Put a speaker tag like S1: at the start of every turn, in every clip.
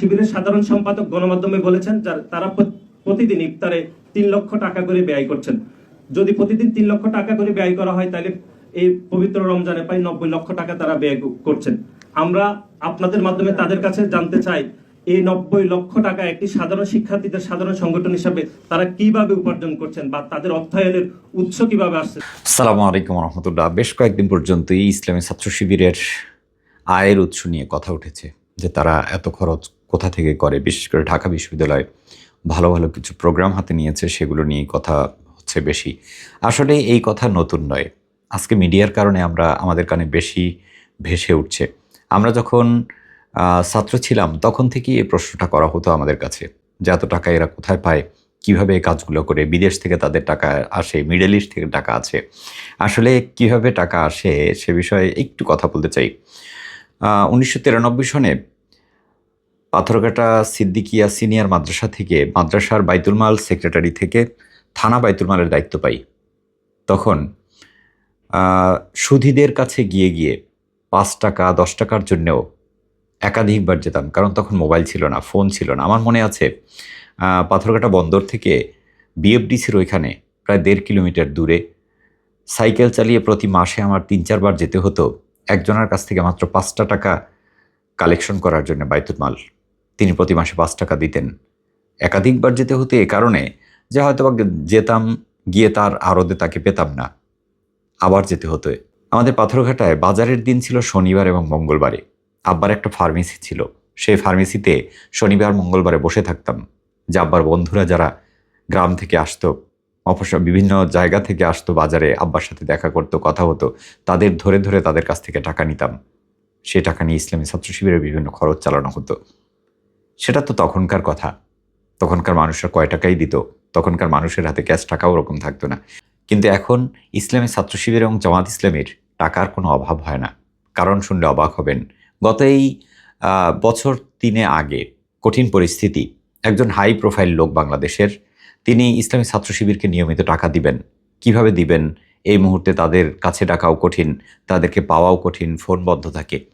S1: শিবিরের সাধারণ সম্পাদক গণমাধ্যমে বলেছেন, যার- তারা প্র- প্রতিদিন ইফতারে তিন লক্ষ টাকা করে ব্যয় করছেন। যদি প্রতিদিন তিন লক্ষ টাকা করে ব্যয় করা হয়, তাহলে এই পবিত্র রমজানে প্রায় নব্বই লক্ষ টাকা তারা ব্যয় করছেন। আমরা আপনাদের মাধ্যমে তাদের কাছে জানতে চাই, এই নব্বই লক্ষ টাকা একটি সাধারণ শিক্ষার্থীদের সাধারণ সংগঠন হিসাবে তারা কীভাবে উপার্জন করছেন বা তাদের অর্থায়নের উৎস কীভাবে আসছে?
S2: সালামু আলাইকুম রহমতুল্লাহ। বেশ কয়েকদিন পর্যন্তই ইসলামী ছাত্র শিবিরের আয়ের উৎস নিয়ে কথা উঠেছে। যে তারা এত খরচ কোথা থেকে করে? বিশেষ করে ঢাকা বিশ্ববিদ্যালয় ভালো ভালো কিছু প্রোগ্রাম হাতে নিয়েছে, সেগুলো নিয়ে কথা হচ্ছে বেশি। আসলে এই কথা নতুন নয়। আজকে মিডিয়ার কারণে আমরা, আমাদের কানে বেশি ভেসে উঠছে। আমরা যখন ছাত্র ছিলাম, তখন থেকেই এই প্রশ্নটা করা হতো আমাদের কাছে যে এত টাকা এরা কোথায় পায়? কীভাবে এই কাজগুলো করে? বিদেশ থেকে তাদের টাকা আসে মিডল ইস্ট থেকে টাকা আছে। আসলে কীভাবে টাকা আসে, সে বিষয়ে একটু কথা বলতে চাই। উনিশশো তিরানব্বই সনে পাথরঘাটা সিদ্দিকিয়া সিনিয়র মাদ্রাসা থেকে, মাদ্রাসার বাইতুল মাল সেক্রেটারি থেকে থানা বাইতুল মালের দায়িত্ব পাই। তখন সুধীদের কাছে গিয়ে গিয়ে পাঁচ টাকা, দশ টাকার জন্যেও একাধিকবার যেতাম, কারণ তখন মোবাইল ছিল না, ফোন ছিল না। আমার মনে আছে পাথরঘাটা বন্দর থেকে বিএফডিসির ওইখানে, প্রায় দেড় কিলোমিটার দূরে। সাইকেল চালিয়ে প্রতি মাসে আমার তিন, চারবার যেতে হতো। একজনের কাছ থেকে মাত্র পাঁচটা টাকা কালেকশন করার জন্য বাইতুল মাল। তিনি প্রতি মাসে পাঁচ টাকা দিতেন। একাধিকবার যেতে হতে এ কারণে যে হয়তো বা যেতাম, গিয়ে তার আরদে তাকে পেতাম না। আবার যেতে হতো। আমাদের পাথরঘাটায় বাজারের দিন ছিল শনিবার এবং মঙ্গলবারে। আব্বার একটা ফার্মেসি ছিল। সেই ফার্মেসিতে শনিবার, মঙ্গলবারে বসে থাকতাম। যে আব্বার বন্ধুরা যারা গ্রাম থেকে আসতো অবশ্য বিভিন্ন জায়গা থেকে আসতো বাজারে, আব্বার সাথে দেখা করতো, কথা হতো। তাদের ধরে ধরে তাদের কাছ থেকে টাকা নিতাম। সে টাকা নিয়ে ইসলামী ছাত্র শিবিরের বিভিন্ন খরচ চালানো হতো। সেটা তো তখনকার কথা। তখনকার মানুষরা কয় টাকাই দিত। তখনকার মানুষের হাতে ক্যাশ টাকাও ওরকম থাকতো না। কিন্তু এখন ইসলামী ছাত্র শিবির এবং জামাত ইসলামের টাকার কোনো অভাব হয় না। কারণ শুনলে অবাক হবেন, গত এই বছর তিনে আগে কঠিন পরিস্থিতি, একজন হাই প্রোফাইল লোক বাংলাদেশের তিনি ইসলামী ছাত্র শিবিরকে নিয়মিত টাকা দিবেন। কীভাবে দিবেন? এই মুহূর্তে তাদের কাছে ডাকাও কঠিন, তাদেরকে পাওয়াও কঠিন ফোন বন্ধ থাকে।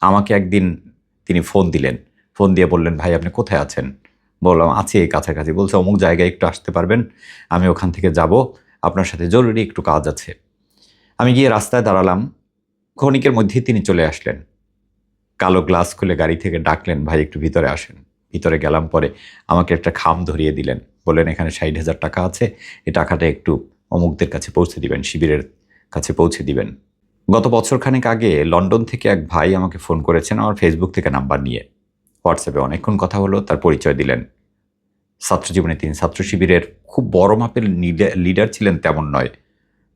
S2: আমাকে একদিন তিনি ফোন দিলেন। ফোন দিয়ে বললেন, ভাই, আপনি কোথায় আছেন? বললাম, আছি এই কাছাকাছি। বলছে, অমুক জায়গায় একটু আসতে পারবেন? আমি ওখান থেকে যাব। আপনার সাথে জরুরি একটু কাজ আছে। আমি গিয়ে রাস্তায় দাঁড়ালাম। ক্ষণিকের মধ্যেই তিনি চলে আসলেন। কালো গ্লাস খুলে গাড়ি থেকে ডাকলেন, ভাই, একটু ভিতরে আসেন। ভিতরে গেলাম, পরে আমাকে একটা খাম ধরিয়ে দিলেন। বললেন, এখানে ষাট হাজার টাকা আছে, এই টাকাটা একটু অমুকদের কাছে পৌঁছে দিবেন, শিবিরের কাছে পৌঁছে দিবেন। গত বছরখানেক আগে লন্ডন থেকে এক ভাই আমাকে ফোন করেছেন আমার ফেসবুক থেকে নাম্বার নিয়ে। হোয়াটসঅ্যাপে অনেকক্ষণ কথা হলো, তার পরিচয় দিলেন। ছাত্র জীবনে তিনি ছাত্র শিবিরের খুব বড় মাপের লিডার ছিলেন তেমন নয়,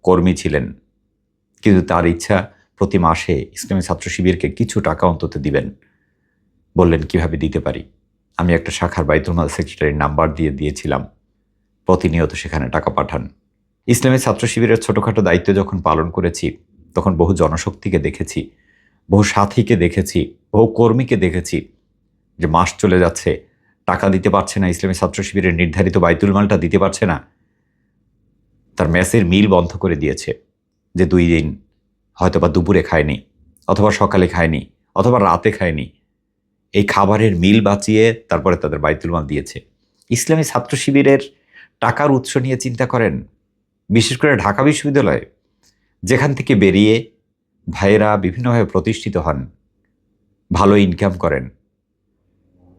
S2: কর্মী ছিলেন। কিন্তু তার ইচ্ছা, প্রতি মাসে ইসলামী ছাত্র শিবিরকে কিছু টাকা অন্তত দিবেন। বললেন, কীভাবে দিতে পারি? আমি একটা শাখার বাইতুলমাল সেক্রেটারির নাম্বার দিয়ে দিয়েছিলাম। প্রতিনিয়ত সেখানে টাকা পাঠান। ইসলামী ছাত্র শিবিরের ছোটোখাটো দায়িত্ব যখন পালন করেছি, তখন বহু জনশক্তিকে দেখেছি, বহু সাথীকে দেখেছি, বহু কর্মীকে দেখেছি যে মাস চলে যাচ্ছে, টাকা দিতে পারছে না, ইসলামী ছাত্র শিবিরের নির্ধারিত বাইতুল মালটা দিতে পারছে না। তার মেসের মিল বন্ধ করে দিয়েছে যে দুই দিন হয়তোবা দুপুরে খায়নি, অথবা সকালে খায়নি, অথবা রাতে খায়নি এই খাবারের মিল বাঁচিয়ে তারপরে তাদের বাইতুল মাল দিয়েছে। ইসলামী ছাত্র শিবিরের টাকার উৎস নিয়ে চিন্তা করেন, বিশেষ করে ঢাকা বিশ্ববিদ্যালয়ে, যেখান থেকে বেরিয়ে ভাইয়েরা বিভিন্নভাবে প্রতিষ্ঠিত হন, ভালো ইনকাম করেন।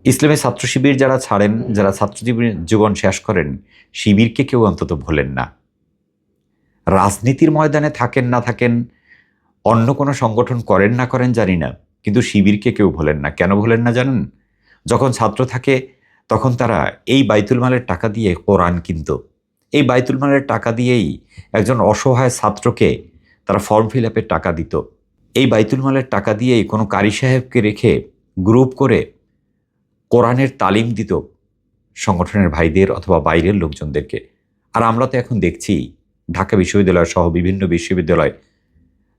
S2: ইসলামী ছাত্র শিবির যারা ছাড়েন, যারা ছাত্র জীবন- শেষ করেন, শিবিরকে কেউ অন্তত ভোলেন না। রাজনীতির ময়দানে থাকেন না থাকেন, অন্য কোনো সংগঠন করেন না করেন জানি না। কিন্তু শিবিরকে কেউ ভোলেন না। কেন ভোলেন না জানেন? যখন ছাত্র থাকে, তখন তারা এই বাইতুল মালের টাকা দিয়ে কোরআন কিনত। এই বাইতুল মালের টাকা দিয়েই একজন অসহায় ছাত্রকে তারা ফর্ম ফিল আপের টাকা দিত। এই বাইতুল মালের টাকা দিয়েই কোনো কারি সাহেবকে রেখে গ্রুপ করে কোরআনের তালিম দিত সংগঠনের ভাইদের অথবা বাইরের লোকজনদেরকে। আর আমরা তো এখন দেখছি, ঢাকা বিশ্ববিদ্যালয় সহ বিভিন্ন বিশ্ববিদ্যালয়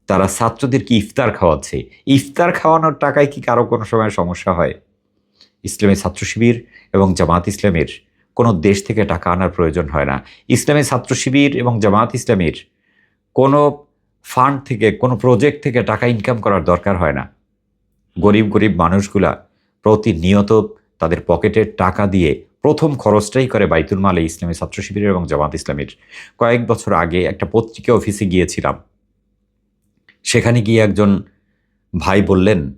S2: তারা ছাত্রদেরকে ইফতার খাওয়াচ্ছে? ইফতার খাওয়ানোর টাকায় কি কারও কোনো সময় সমস্যা হয়? ইসলামী ছাত্র শিবির এবং জামাত ইসলামের কোনো দেশ থেকে টাকা আনার প্রয়োজন হয় না। ইসলামী ছাত্র শিবির এবং জামাত ইসলামের কোনো ফান্ড থেকে, কোনো প্রজেক্ট থেকে টাকা ইনকাম করার দরকার হয় না। গরিব গরিব মানুষগুলা প্রতিনিয়ত তাদের পকেটের টাকা দিয়ে প্রথম খরচটাই করে বাইতুল মালে ইসলামী ছাত্র শিবিরের এবং জামাত ইসলামীর। কয়েক বছর আগে একটা পত্রিকা অফিসে গিয়েছিলাম। সেখানে গিয়ে একজন ভাই বললেন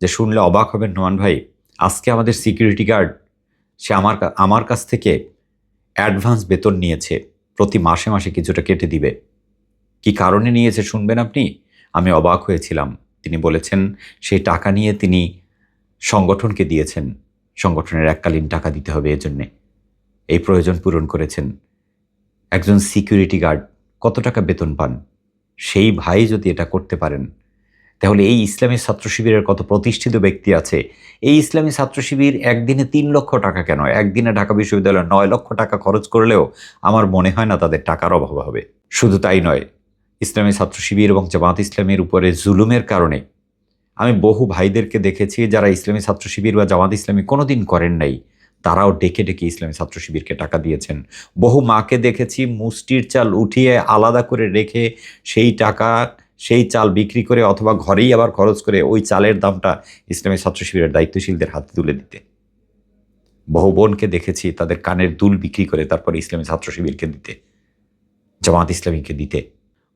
S2: যে, শুনলে অবাক হবেন নোমান ভাই, আজকে আমাদের সিকিউরিটি গার্ড, সে আমার আমার কাছ থেকে অ্যাডভান্স বেতন নিয়েছে, প্রতি মাসে মাসে কিছুটা কেটে দিবে। কি কারণে নিয়েছে শুনবেন আপনি? আমি অবাক হয়েছিলাম। তিনি বলেছেন সেই টাকা নিয়ে তিনি সংগঠনকে দিয়েছেন। সংগঠনের এককালীন টাকা দিতে হবে এজন্যে। এই প্রয়োজন পূরণ করেছেন। একজন সিকিউরিটি গার্ড, কত টাকা বেতন পান? সেই ভাই যদি এটা করতে পারেন, তাহলে এই ইসলামী ছাত্র শিবিরের কত প্রতিষ্ঠিত ব্যক্তি আছে? এই ইসলামী ছাত্র শিবির একদিনে তিন লক্ষ টাকা কেন? একদিনে ঢাকা বিশ্ববিদ্যালয়ে নয় লক্ষ টাকা খরচ করলেও আমার মনে হয় না তাদের টাকার অভাব হবে। শুধু তাই নয়, ইসলামী ছাত্র শিবির এবং জামাত ইসলামের উপরে জুলুমের কারণে আমি বহু ভাইদেরকে দেখেছি যারা ইসলামী ছাত্র শিবির বা জামাত ইসলামী কোনোদিন করেন নাই। তারাও ডেকে ডেকে ইসলামী ছাত্র শিবিরকে টাকা দিয়েছেন। বহু মাকে দেখেছি মুষ্টির চাল উঠিয়ে আলাদা করে রেখে সেই টাকা, সেই চাল বিক্রি করে অথবা ঘরেই আবার খরচ করে ওই চালের দামটা ইসলামী ছাত্র শিবিরের দায়িত্বশীলদের হাতে তুলে দিতে। বহু বোনকে দেখেছি তাদের কানের দুল বিক্রি করে তারপরে ইসলামী ছাত্র শিবিরকে দিতে জামাত ইসলামীকে দিতে।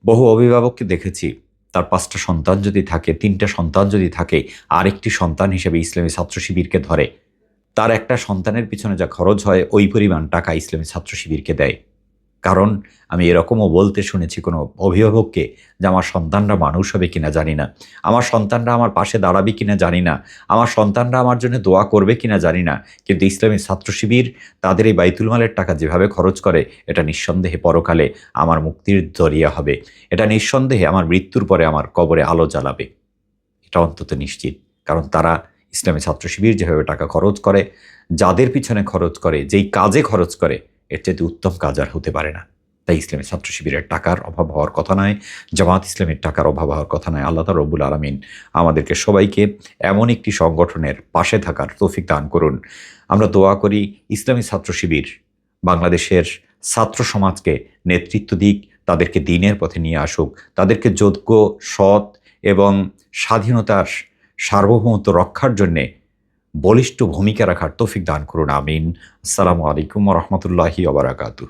S2: বহু অভিভাবককে দেখেছি, তার পাঁচটা সন্তান যদি থাকে, তিনটা সন্তান যদি থাকে, আরেকটি সন্তান হিসেবে ইসলামী ছাত্র শিবিরকে ধরে। তার একটা সন্তানের পিছনে যা খরচ হয়, ওই পরিমাণ টাকা ইসলামী ছাত্র শিবিরকে দেয়। কারণ আমি এরকমও বলতে শুনেছি কোনো অভিভাবককে যে, আমার সন্তানরা মানুষ হবে কিনা জানি না। আমার সন্তানরা আমার পাশে দাঁড়াবে কিনা জানি না। আমার সন্তানরা আমার জন্য দোয়া করবে কিনা জানি না। কিন্তু ইসলামী ছাত্র শিবির তাদের এই বাইতুল মালের টাকা যেভাবে খরচ করে, এটা নিঃসন্দেহে পরকালে আমার মুক্তির জরিয়া হবে। এটা নিঃসন্দেহে আমার মৃত্যুর পরে আমার কবরে আলো জ্বালাবে। এটা অন্তত নিশ্চিত। কারণ তারা ইসলামী ছাত্র শিবির যেভাবে টাকা খরচ করে, যাদের পিছনে খরচ করে, যেই কাজে খরচ করে, এর চাইতে উত্তম কাজ আর হতে পারে না। তাই ইসলামী ছাত্র শিবিরের টাকার অভাব হওয়ার কথা নয়, জামাত ইসলামের টাকার অভাব হওয়ার কথা নয়। আল্লাহ তালা রব্বুল আলমিন আমাদেরকে সবাইকে এমন একটি সংগঠনের পাশে থাকার তৌফিক দান করুন। আমরা দোয়া করি ইসলামী ছাত্র শিবির বাংলাদেশের ছাত্র সমাজকে নেতৃত্ব দিক, তাদেরকে দিনের পথে নিয়ে আসুক, তাদেরকে যোগ্য, সৎ এবং স্বাধীনতার সার্বভৌমত্ব রক্ষার জন্যে বলিষ্ঠ ভূমিকা রাখার তৌফিক দান করুন আমিন। আসসালামু আলাইকুম রহমতুল্লাহি ওবরাকাতুহ